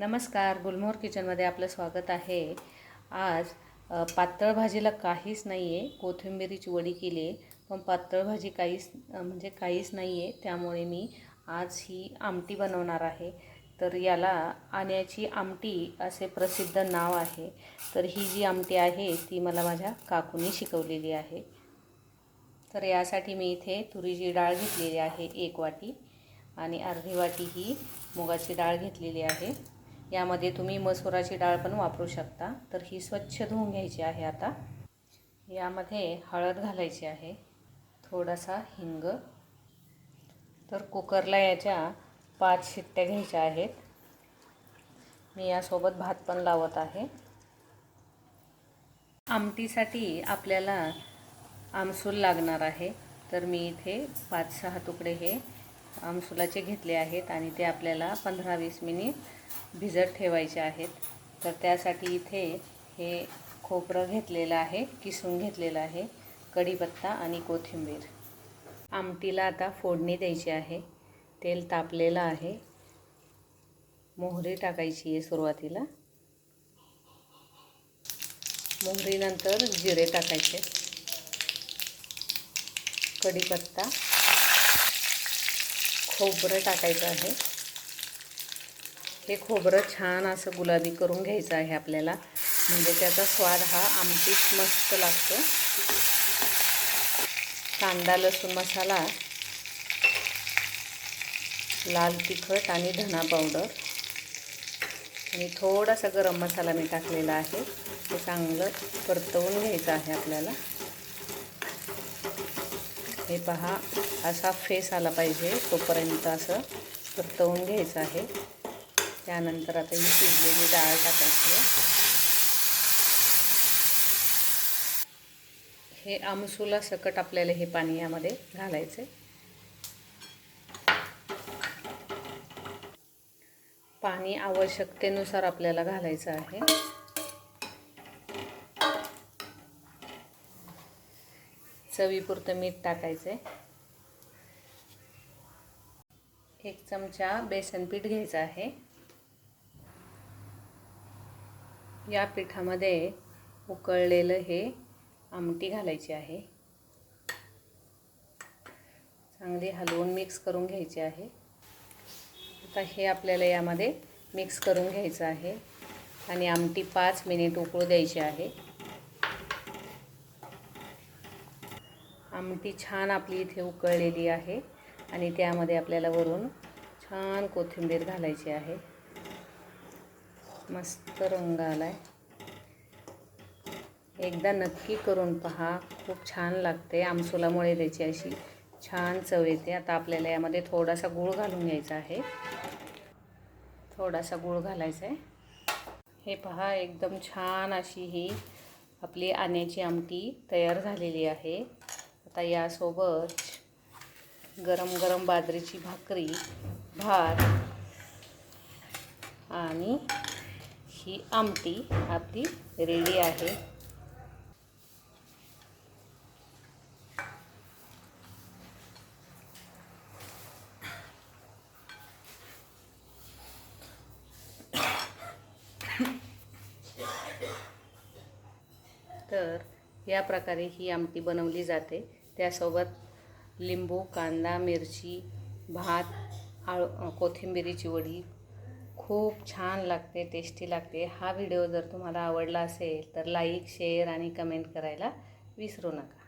नमस्कार गुलमोहर किचनमध्ये आपलं स्वागत आहे. आज पातळ भाजीला काहीच नाही आहे कोथिंबिरीची वडी केली आहे पण पातळ भाजी काहीच म्हणजे काहीच नाही आहे त्यामुळे मी आज ही आमटी बनवणार आहे. तर याला आण्याची आमटी असे प्रसिद्ध नाव आहे. तर ही जी आमटी आहे ती मला माझ्या काकूने शिकवलेली आहे. तर यासाठी मी इथे तुरीची डाळ घेतलेली आहे एक वाटी आणि अर्धी वाटी ही मुगाची डाळ घेतलेली आहे. यामध्ये तुम्ही मसुराची डाळ पण वापरू शकता. तर ही स्वच्छ धुवून घ्यायची आहे आता. यामध्ये हळद घालायची आहे. थोडासा हिंग. तर कुकरला याच्या पाच शिट्ट्या घ्यायच्या आहेत. मी यासोबत भात पण लावत आहे. आमटीसाठी आपल्याला आमसूल लागणार आहे. तर मी इथे पाच सहा तुकडे हे आमसुलाचे घेतले आहेत आणि ते आपल्याला पंधरा वीस मिनिट भिजत ठेवायचे आहेत. तर त्यासाठी इथे हे खोबरं घेतलेलं आहे किसून घेतलेलं आहे कढीपत्ता आणि कोथिंबीर. आमटीला आता फोडणी द्यायची आहे. तेल तापलेलं आहे. मोहरी टाकायची आहे सुरुवातीला. मोहरीनंतर जिरे टाकायचे. कढीपत्ता. खोबरं टाकायचं आहे. हे खोबरं छान असं गुलाबी करून घ्यायचं आहे आपल्याला. म्हणजे त्याचा स्वाद हा आमटीत मस्त लागतो. कांदा लसूण मसाला लाल तिखट आणि धना पावडर. आणि थोडासा गरम मसाला मी टाकलेला आहे. ते चांगलं परतवून घ्यायचं आहे आपल्याला. हे पहा असा फेस आला पाहिजे तोपर्यंत असं परतवून घ्यायचं आहे. त्यानंतर आता ही शिजलेली डाळ टाकायची आहे. हे आमसूला सकट आपल्याला हे पाणी यामध्ये घालायचं पाणी आवश्यकतेनुसार आपल्याला घालायचं आहे. चवीपुरतं मीठ टाकायचं आहे एक चमचा बेसन पीठ घ्यायचं आहे. या पिठामध्ये उकळलेलं हे आमटी घालायची आहे. चांगली हलवून मिक्स करून घ्यायची आहे. आता हे आपल्याला यामध्ये मिक्स करून घ्यायचं आहे. आणि आमटी पाच मिनिट उकळू द्यायची आहे. आमटी छान आपली इथे उकळलेली आहे. आणि त्यामध्ये आपल्याला वरून छान कोथिंबीर घालायची आहे. मस्त रंग आला आहे एकदा नक्की करून पहा. खूप छान लागते. आमसुलामुळे त्याची अशी छान चव येते. आता आपल्याला यामध्ये थोडासा गूळ घालून घ्यायचा आहे. थोडासा गूळ घालायचा आहे. हे पहा एकदम छान अशी ही आपली आण्याची आमटी तयार झालेली आहे. आता यासोबत गरम गरम बाजरीची भाकरी भात आणि ही आमटी आपली रेडी आहे. तर या प्रकारे ही आमटी बनवली जाते. त्यासोबत लिंबू कांदा मिरची भात आळ कोथिंबिरीची वडी. खूप छान लागते टेस्टी लागते. हा व्हिडिओ जर तुम्हाला आवडला असेल तर लाईक शेअर आणि कमेंट करायला विसरू नका.